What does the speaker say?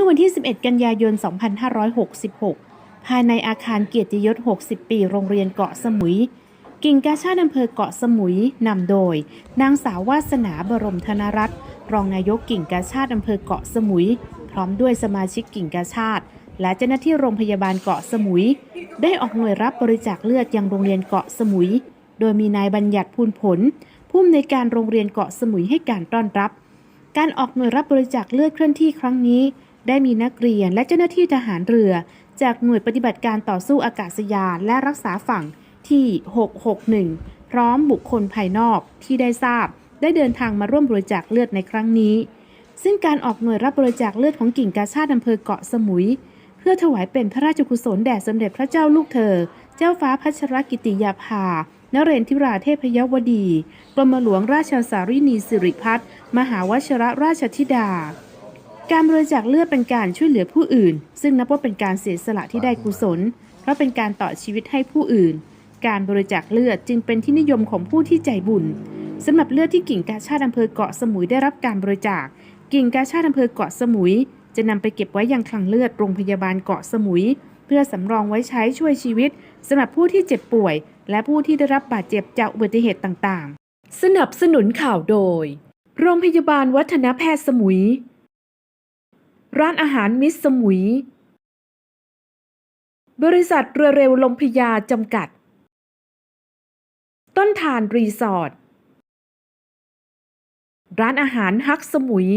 มื่อวันที่ 11 กันยายน 2566 ภายในอาคารเกียรติยศ 60 ปี โรงเรียนเกาะสมุย กิ่งกาชาตอำเภอเกาะสมุยนำโดย นางสาววาสนาบรมธนรัตน์รองนายกกิ่งกาชาตอำเภอเกาะสมุย พร้อมด้วยสมาชิกกิ่งกาชาตและเจ้าหน้าที่โรงพยาบาลเกาะสมุย ได้ออกหน่วยรับบริจาคเลือดยังโรงเรียนเกาะสมุย โดยมีนายบัญญัติพูนผล ผู้อำนวยการโรงเรียนเกาะสมุยให้การต้อนรับ การออกหน่วยรับบริจาคเลือดเคลื่อนที่ครั้งนี้ ได้มีนักเรียนและเจ้าหน้าที่ทหารเรือ จากหน่วยปฏิบัติการต่อสู้อากาศยานและรักษาฝั่งที่ 661 พร้อมบุคคลภายนอกที่ได้ทราบ ได้เดินทางมาร่วมบริจาคเลือดในครั้งนี้ ซึ่งการออกหน่วยรับบริจาคเลือดของกิ่งกาชาติอำเภอเกาะสมุย เพื่อถวายเป็นพระราชกุศลแด่สมเด็จพระเจ้าลูกเธอ เจ้าฟ้าพัชรกิติยาภานเรนทิราเทพยวดี กรมหลวงราชสารินีสิริพัฒน์มหาวชิระราชธิดา การบริจาคเลือดเป็นการช่วยเหลือผู้อื่น ซึ่งนับว่าเป็นการเสียสละที่ได้กุศล เพราะเป็นการต่อชีวิตให้ผู้อื่น การบริจาคเลือดจึงเป็นที่นิยมของผู้ที่ใจบุญสำหรับเลือดที่กิ่งกาชาติอำเภอเกาะสมุยได้รับการบริจาค กิ่งกาชาติอำเภอเกาะสมุย จะนำไปเก็บไว้ยังคลังเลือดโรงพยาบาลเกาะสมุย เพื่อสำรองไว้ใช้ช่วยชีวิตสำหรับผู้ที่เจ็บป่วย และผู้ที่ได้รับบาดเจ็บจากอุบัติเหตุต่างๆ สนับสนุนข่าวโดย โรงพยาบาลวัฒนแพทย์สมุย ร้านอาหารมิสสมุย บริษัทเรือเร็วลมพยาจำกัด ต้นทานรีสอร์ท ร้านอาหารฮักสมุย